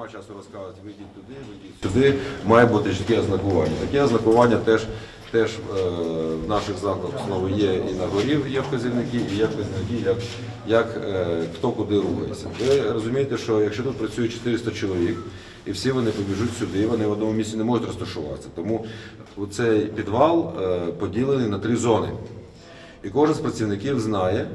Нема часу розказувати, вийдіть туди, вийдіть сюди. Має бути чітке ознакування. Таке ознакування теж, теж е, в наших закладах знову є і на горі є вказівники, і є вказівники, як, як е, хто куди рухається. Ви розумієте, що якщо тут працює 400 чоловік, і всі вони побіжуть сюди, вони в одному місці не можуть розташуватися. Тому цей підвал е, поділений на три зони. І кожен з працівників знає,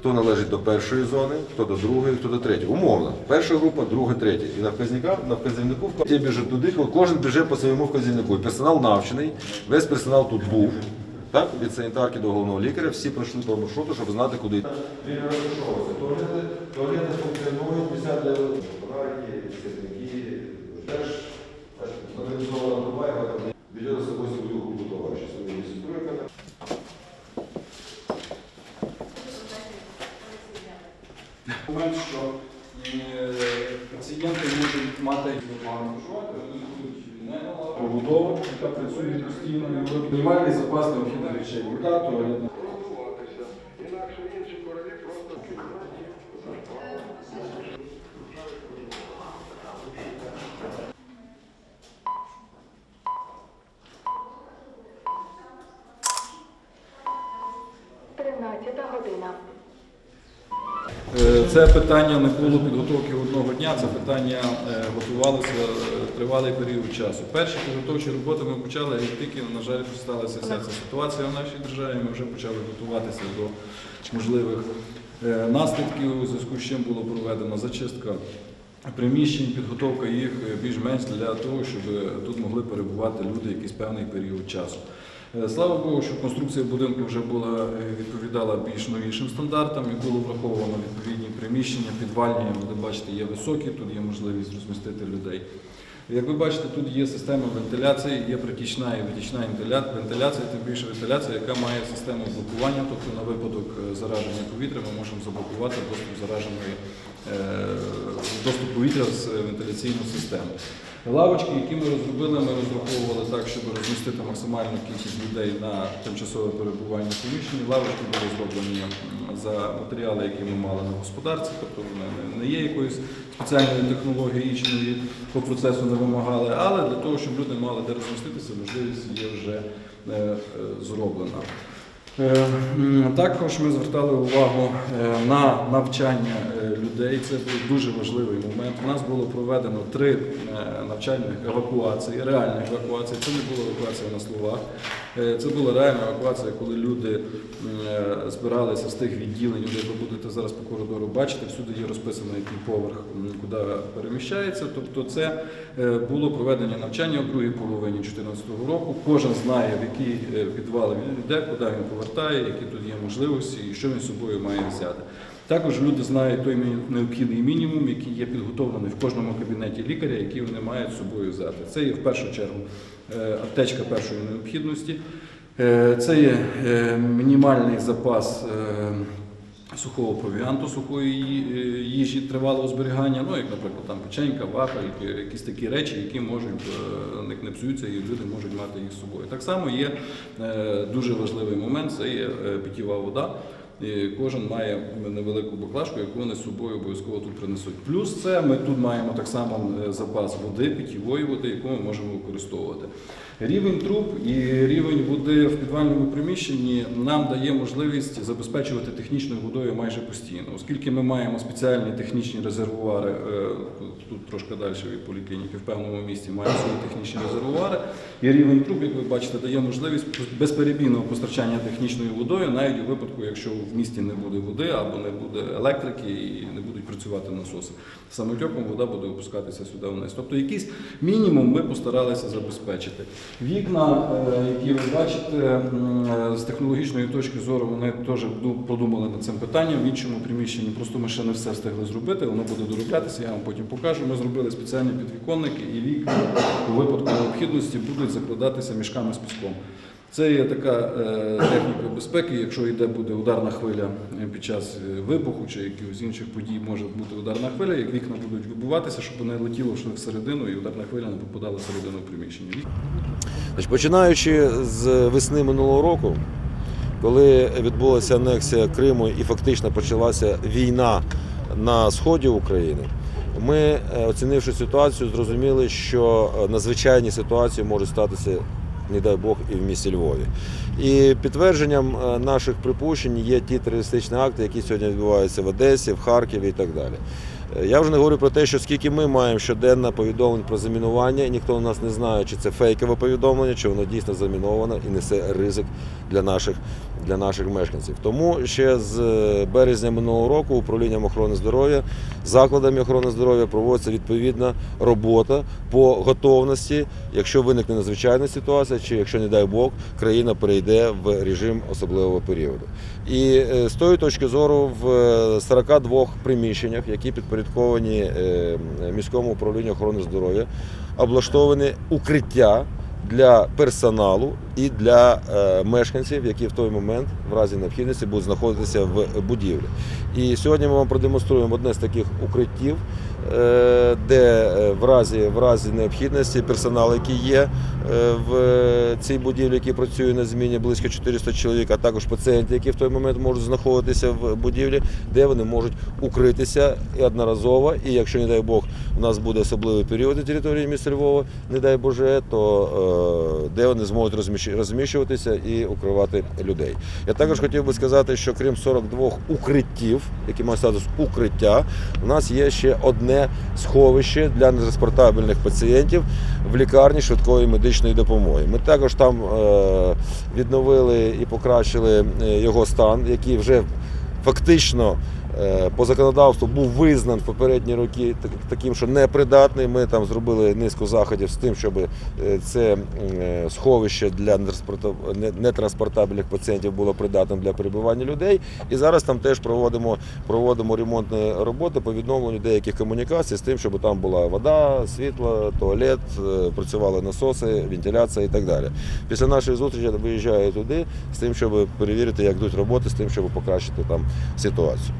хто належить до першої зони, хто до другої, хто до третьої. Умовно. Перша група, друга, третя. І на вказниках, на вказівнику всі біжать туди, кожен біже по своєму вказівнику. Персонал навчений, весь персонал тут був. Так, від санітарки до головного лікаря, всі пройшли по маршруту, щоб знати, куди йти. Туалети, функціонують, місця для бараки, сірники, теж організована доба, яка там веде за собою свою групу товаришів, свою сестру, яка там. Момент, що е, пацієнти можуть мати погано вони будуть не побудова, яка працює постійно, мінімальний запас необхідних речей. Це питання не було підготовки одного дня, це питання е, готувалося е, тривалий період часу. Перші підготовчі роботи ми почали, як тільки, на жаль, сталася вся ця ситуація в нашій державі, ми вже почали готуватися до можливих е, наслідків, у зв'язку з чим було проведена зачистка приміщень, підготовка їх більш-менш для того, щоб тут могли перебувати люди якийсь певний період часу. Е, Слава Богу, що конструкція будинку вже була е, відповідала більш новішим стандартам і було враховано відповідні приміщення, підвальні, ви бачите, є високі, тут є можливість розмістити людей. Як ви бачите, тут є система вентиляції, є притічна і витічна вентиляція, тим більше вентиляція, яка має систему блокування, тобто на випадок зараження повітря ми можемо заблокувати доступ зараженої е, доступ повітря з вентиляційну систему. Лавочки, які ми розробили, ми розраховували так, щоб розмістити максимальну кількість людей на тимчасове перебування в приміщенні. Лавочки були зроблені за матеріали, які ми мали на господарці, тобто не- є якоюсь спеціальною технологічною по процесу не вимагали, але для того, щоб люди мали де розміститися, можливість є вже е, е, зроблена. Е, Також ми звертали увагу е, на навчання е, людей. Це був дуже важливий момент. У нас було проведено три навчальних евакуації, реальних евакуацій. Це не була евакуація на словах. Це була реальна евакуація, коли люди збиралися з тих відділень, де ви будете зараз по коридору бачити, всюди є розписано, який поверх куди переміщається. Тобто, це було проведення навчання в другій половині 2014 року. Кожен знає, в який підвал він йде, куди він повертає, які тут є можливості і що він з собою має взяти. Також люди знають той необхідний мінімум, який є підготовлений в кожному кабінеті лікаря, який вони мають з собою взяти. Це є в першу чергу е, аптечка першої необхідності. Е, Це є е, мінімальний запас сухого провіанту, сухої е, їжі тривалого зберігання, ну як, наприклад, там печенька, вафель, якісь такі речі, які можуть е, не- псуються і люди можуть мати їх з собою. Так само є е, дуже важливий момент, це є питєва вода. І кожен має невелику баклажку, яку вони з собою обов'язково тут принесуть. Плюс це ми тут маємо так само е, запас води, питьової води, яку ми можемо використовувати. Рівень труб і рівень води в підвальному приміщенні нам дає можливість забезпечувати технічною водою майже постійно, оскільки ми маємо спеціальні технічні резервуари, е, тут трошки далі від поліклініки, в певному місці маємо свої технічні резервуари. І рівень труб, як ви бачите, дає можливість безперебійного постачання технічною водою, навіть у випадку, якщо в місті не буде води або не буде електрики і не будуть працювати насоси. Самотьоком вода буде опускатися сюди вниз. Тобто якийсь мінімум ми постаралися забезпечити. Вікна, е, які ви бачите, е, з технологічної точки зору вони теж ду- подумали над цим питанням. В іншому приміщенні просто ми ще не все встигли зробити, воно буде дороблятися, я вам потім покажу. Ми зробили спеціальні підвіконники і вікна у випадку необхідності будуть закладатися мішками з піском. Це є така е, техніка безпеки. Якщо йде буде ударна хвиля е, під час е, вибуху чи якихось інших подій, може бути ударна хвиля, як вікна будуть вибиватися, щоб не летіло всередину і ударна хвиля не попадала всередину приміщення. Починаючи з весни минулого року, коли відбулася анексія Криму і фактично почалася війна на сході України, Ми, оцінивши ситуацію, зрозуміли, що надзвичайні ситуації можуть статися, не дай Бог, і в місті Львові. І підтвердженням е, наших припущень є ті терористичні акти, які сьогодні відбуваються в Одесі, в Харкові і так далі. Е, Я вже не говорю про те, що скільки ми маємо щоденно повідомлень про замінування, і ніхто у нас не знає, чи це фейкове повідомлення, чи воно дійсно заміноване і несе ризик для наших, для наших мешканців. Тому ще з е, березня минулого року управлінням охорони здоров'я, закладами охорони здоров'я проводиться відповідна робота по готовності, якщо виникне надзвичайна ситуація, чи якщо, не дай Бог, країна перейде в режим особливого періоду. І е, з тої точки зору в е, 42 приміщеннях, які підпорядковані е, міському управлінню охорони здоров'я, облаштовані укриття для персоналу і для е, мешканців, які в той момент, в разі необхідності, будуть знаходитися в будівлі. І сьогодні ми вам продемонструємо одне з таких укриттів, е, де е, в разі, в разі необхідності персонал, який є в цій будівлі, який працює на зміні, близько 400 чоловік, а також пацієнти, які в той момент можуть знаходитися в будівлі, де вони можуть укритися і одноразово. І якщо, не дай Бог, у нас буде особливий період на території міста Львова, не дай Боже, то де вони зможуть розміщ- розміщуватися і укривати людей. Я також хотів би сказати, що крім 42 укриттів, які мають статус укриття, у нас є ще одне сховище для нетранспортабельних пацієнтів в лікарні швидкої медичної допомоги. Ми також там е, відновили і покращили е, його стан, який вже фактично по законодавству був визнан в попередні роки так- таким, що непридатний. Ми там зробили низку заходів з тим, щоб е, це е, сховище для нетранспорта- нетранспортабельних пацієнтів було придатним для перебування людей. І зараз там теж проводимо, проводимо ремонтні роботи по відновленню деяких комунікацій з тим, щоб там була вода, світло, туалет, е, працювали насоси, вентиляція і так далі. Після нашої зустрічі виїжджаю туди з тим, щоб перевірити, як йдуть роботи, з тим, щоб покращити там ситуацію.